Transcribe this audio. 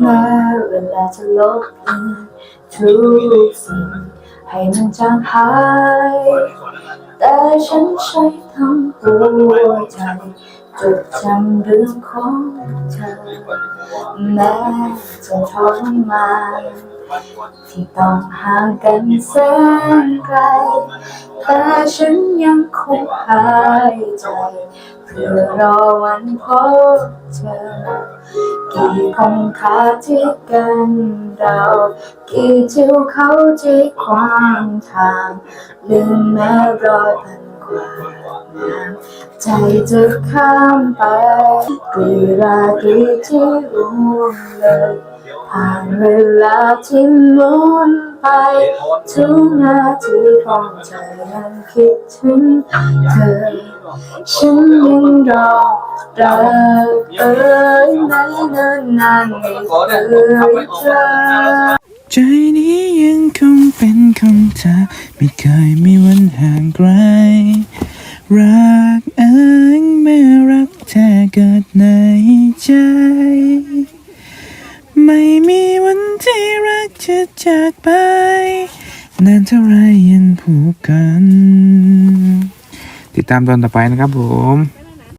เมื่อเวลาจะลบทุกสิ่งให้มันจางหาย แต่ฉันใช้ทั้งหัวใจจดจำเรื่องของเธอแม้จะทรมานที่ต้องห่างกันแสนไกลแต่ฉันยังคงหายใจ เพื่อรอวันพบเจอกี่คงคาที่กันเรา กี่ทิวเขาที่ขวางทาง ลืมแม้รอยพันกว่าน้ำใจจะข้ามไปกี่ราตรีที่ร่วงเลย ผ่านเวลาที่หมุนไป ทุกนาทีของใจนั้นคิดถึงเธอ ฉันยังรอรักเอ่ยนเนิ่นนานไม่เคยเจอใจนี้ยังคงเป็นของเธอ ไม่เคยมีวันห่างไกล รักเอ้ยเมื่อรักแท้เกิดในใจ จะจากไป นานเท่าไรยังผูกกัน ติดตามตอนต่อไปนะครับผม